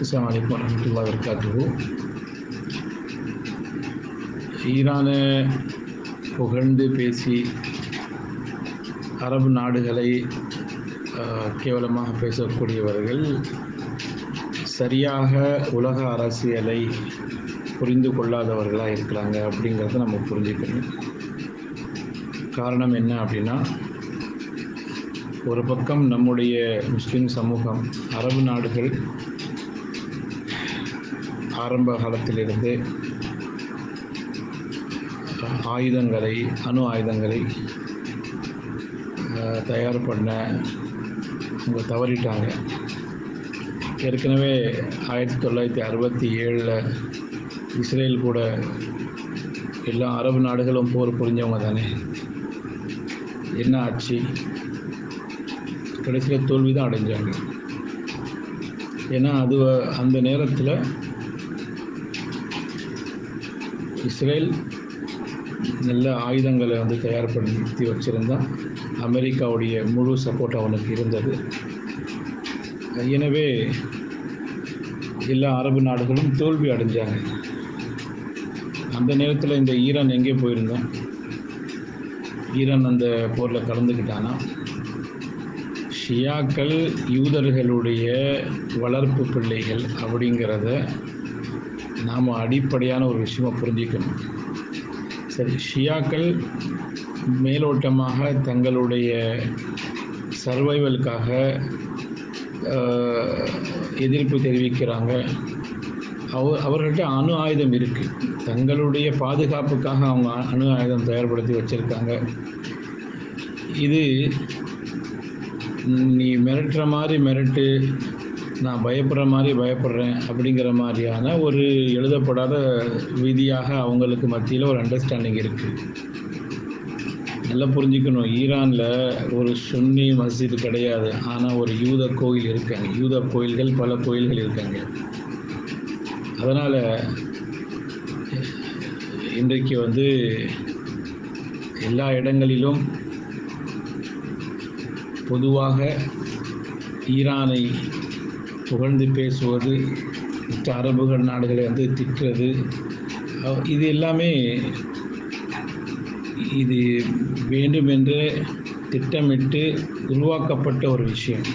அஸ்ஸலாமு அலைக்கும் வரமத்துல்லாஹி வபரகாத்துஹு ஈரானை புகழ்ந்து பேசி அரபு நாடுகளை கேவலமாக பேசக்கூடியவர்கள் சரியாக உலக அரசியலை புரிந்து கொள்ளாதவர்களாக இருக்கிறாங்க அப்படிங்கிறத நம்ம புரிஞ்சுக்கணும். காரணம் என்ன அப்படின்னா ஒரு பக்கம் நம்முடைய முஸ்லீம் சமூகம் அரபு நாடுகள் ஆரம்ப காலத்திலிருந்து ஆயுதங்களை அணு ஆயுதங்களை தயார் பண்ண அவங்க தவறிட்டாங்க. ஏற்கனவே ஆயிரத்தி தொள்ளாயிரத்தி அறுபத்தி ஏழில் இஸ்ரேல் கூட எல்லா அரபு நாடுகளும் போர் புரிஞ்சவங்க தானே? என்ன ஆச்சு? கடைசியில் தோல்வி தான் அடைஞ்சாங்க. ஏன்னா அது அந்த நேரத்தில் இஸ்ரேல் நல்ல ஆயுதங்களை வந்து தயார்படுத்தி வச்சுருந்தான் அமெரிக்காவுடைய முழு சப்போர்ட் அவனுக்கு இருந்தது. எனவே எல்லா அரபு நாடுகளும் தோல்வி அடைஞ்சாங்க. அந்த நேரத்தில் இந்த ஈரான் எங்கே போயிருந்தான் ஈரான் அந்த போரில் கலந்துக்கிட்டானா ஷியாக்கள் யூதர்களுடைய வளர்ப்பு பிள்ளைகள் அப்படிங்கிறத நாம் அடிப்படையான ஒரு விஷயமா புரிஞ்சிக்கணும். சரி ஷியாக்கள் மேலோட்டமாக தங்களுடைய சர்வைவலுக்காக எதிர்ப்பு தெரிவிக்கிறாங்க. அவ அவர்கள்ட்ட அணு ஆயுதம் இருக்குது தங்களுடைய பாதுகாப்புக்காக அவங்க அணு ஆயுதம் தயார்படுத்தி வச்சுருக்காங்க. இது நீ மிரட்டுற மாதிரி மிரட்டு நான் பயப்படுற மாதிரி பயப்படுறேன் அப்படிங்கிற மாதிரியான ஒரு எழுதப்படாத விதியாக அவங்களுக்கு மத்தியில் ஒரு அண்டர்ஸ்டாண்டிங் இருக்குது நல்லா புரிஞ்சுக்கணும். ஈரானில் ஒரு சுன்னி மஸ்ஜித் கிடையாது. ஆனால் ஒரு யூத கோயில் இருக்காங்க. யூத கோயில்கள் பல கோயில்கள் இருக்காங்க. அதனால் இன்றைக்கு வந்து எல்லா இடங்களிலும் பொதுவாக ஈரானை புகழ்ந்து பேசுவது மற்ற அரபுகள் நாடுகளை வந்து திட்டுறது இது எல்லாமே இது வேண்டுமென்றே திட்டமிட்டு உருவாக்கப்பட்ட ஒரு விஷயம்.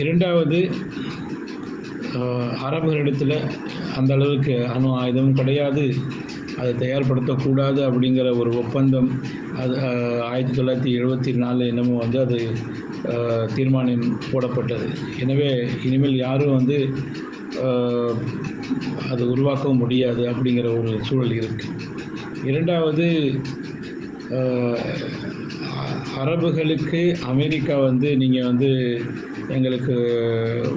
இரண்டாவது அரபுகளிடத்தில் அந்த அளவுக்கு அணு ஆயுதம் கிடையாது. அதை தயார்படுத்தக்கூடாது அப்படிங்கிற ஒரு ஒப்பந்தம் அது ஆயிரத்தி தொள்ளாயிரத்தி எழுபத்தி நாலில் என்னமோ வந்து அது தீர்மானம் போடப்பட்டது. எனவே இனிமேல் யாரும் வந்து அது உருவாக்கவும் முடியாது அப்படிங்கிற ஒரு சூழல் இருக்குது இரண்டாவது அரபுகளுக்கு அமெரிக்கா வந்து நீங்கள் வந்து எங்களுக்கு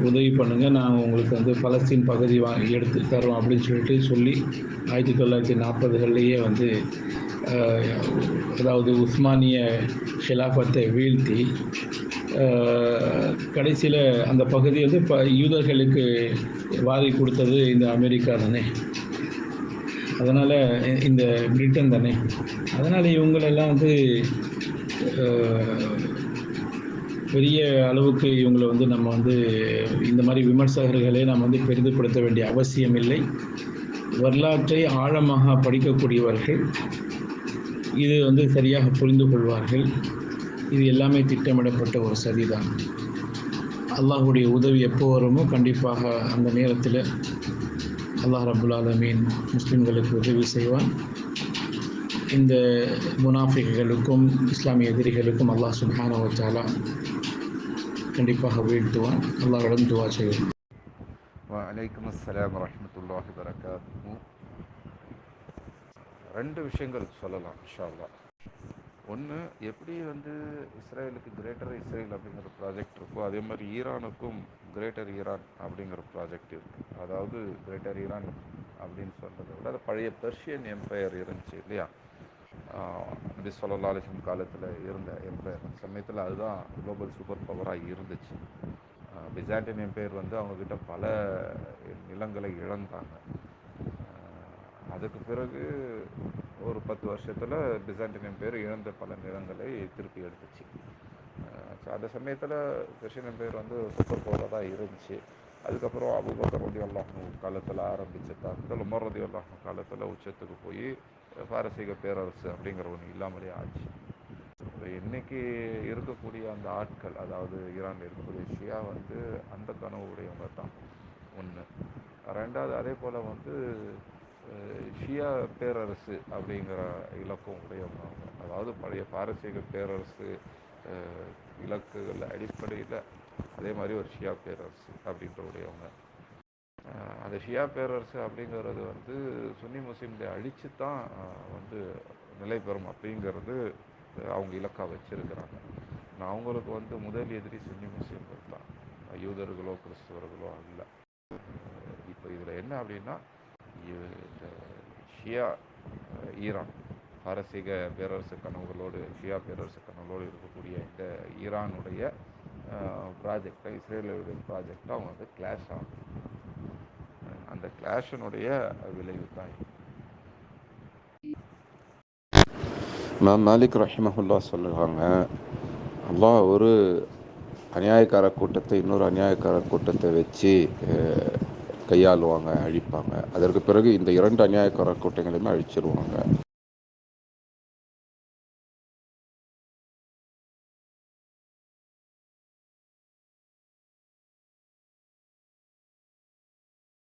உதவி பண்ணுங்கள் நாங்கள் உங்களுக்கு வந்து பலஸ்தீன் பகுதி வாங்கி எடுத்து தரோம் அப்படின்னு சொல்லிட்டு சொல்லி ஆயிரத்தி தொள்ளாயிரத்தி நாற்பதுகள்லேயே வந்து அதாவது உஸ்மானிய ஹிலாஃபத்தை வீழ்த்தி கடைசியில் அந்த பகுதி வந்து இப்போ யூதர்களுக்கு வாரி கொடுத்தது இந்த அமெரிக்கா தானே. அதனால் இந்த பிரிட்டன் தானே. அதனால் இவங்களெல்லாம் வந்து பெரிய அளவுக்கு இவங்களை வந்து நம்ம வந்து இந்த மாதிரி விமர்சகர்களை நாம் வந்து பெரிதுபடுத்த வேண்டிய அவசியம் இல்லை வரலாற்றை ஆழமாக படிக்கக்கூடியவர்கள். இது வந்து சரியாக புரிந்து கொள்வார்கள். இது எல்லாமே திட்டமிடப்பட்ட ஒரு சதிதான் அல்லாஹுடைய உதவி எப்போ வருமோ கண்டிப்பாக அந்த நேரத்தில் அல்லாஹ் ரபுல் ஆலமீன் முஸ்லீம்களுக்கு உதவி செய்வான். இந்த முனாஃபிகளுக்கும் இஸ்லாமிய எதிரிகளுக்கும் அல்லாஹ் சுப்ஹானஹு வ கண்டிப்பாக வீழ்த்துவான் அல்லாஹ்விடம் துவா செய்வோம். வலைக்கம் அஸ்லாம் வரஹ்மத்துல்லாஹி வரகாத்துஹு ரெண்டு விஷயங்கள் சொல்லலாம் இன்ஷா ஒன்று எப்படி வந்து இஸ்ரேலுக்கு கிரேட்டர் இஸ்ரேல் அப்படிங்கிற ப்ராஜெக்ட் இருக்கோ அதே மாதிரி ஈரானுக்கும் கிரேட்டர் ஈரான் அப்படிங்கிற ப்ராஜெக்ட் இருக்குது அதாவது கிரேட்டர் ஈரான் அப்படின்னு சொல்கிறத விட அது பழைய பெர்ஷியன் எம்பையர் இருந்துச்சு இல்லையா? நபி சொல்லா அலிஸ்லம் காலத்தில் இருந்த எம்பையர் சமயத்தில் அதுதான் குளோபல் சூப்பர் பவராக இருந்துச்சு. பிசாண்டின் எம்பையர் வந்து அவங்கக்கிட்ட பல நிலங்களை இழந்தாங்க. அதுக்கு பிறகு ஒரு பத்து வருஷத்தில் பிசாண்டின் எம்பையர் இழந்த பல நிலங்களை திருப்பி எடுத்துச்சு. ஸோ அந்த சமயத்தில் கிறிஸ்டின் எம்பையர் வந்து சூப்பர் பவராக தான் இருந்துச்சு. அதுக்கப்புறம் அபுபக்கர் ரதி அல்லாஹ் காலத்தில் ஆரம்பித்த தாக்குதல் உமர் ரதி அல்லாஹ் காலத்தில் உச்சத்துக்கு போய் பாரசீக பேரரசு அப்படிங்கிற ஒன்று இல்லாமலே ஆச்சு. இப்போ இன்னைக்கு இருக்கக்கூடிய அந்த ஆட்கள் அதாவது ஈரானில் இருக்கக்கூடிய ஷியா வந்து அந்த கனவு உடையவங்க தான் ஒன்று ரெண்டாவது அதே போல் வந்து ஷியா பேரரசு அப்படிங்கிற இலக்கம் உடையவங்க அவங்க. அதாவது பழைய பாரசீக பேரரசு இலக்குகள் அடிப்படையில் அதே மாதிரி ஒரு ஷியா பேரரசு அப்படின்ற உடையவங்க. அந்த ஷியா பேரரசு அப்படிங்கிறது வந்து சுன்னி முஸ்லீம்களை அழித்து தான் வந்து நிலை பெறும் அப்படிங்கிறது அவங்க இலக்காக வச்சுருக்கிறாங்க. நான் அவங்களுக்கு வந்து முதல் எதிரி சுன்னி முஸ்லீம்கள் தான். யூதர்களோ கிறிஸ்தவர்களோ அல்ல. இப்போ இதில் என்ன அப்படின்னா இந்த ஷியா ஈரான் பாரசீக பேரரசு கனவுகளோடு ஷியா பேரரசு கனவுகளோடு இருக்கக்கூடிய இந்த ஈரானுடைய ப்ராஜெக்டை இஸ்ரேலுடைய ப்ராஜெக்டை அவங்க வந்து கிளாஷ் ஆகும் அந்த கிளாஷனுடைய விளைவு தான் இது. இமாம் மாலிக் ரஹிமஹுல்லா சொல்லுவாங்க அல்லாஹ் ஒரு அநியாயக்கார கூட்டத்தை இன்னொரு அநியாயக்கார கூட்டத்தை வச்சு கையாளுவாங்க அழிப்பாங்க அதற்கு பிறகு இந்த இரண்டு அநியாயக்கார கூட்டங்களையுமே அழிச்சிருவாங்க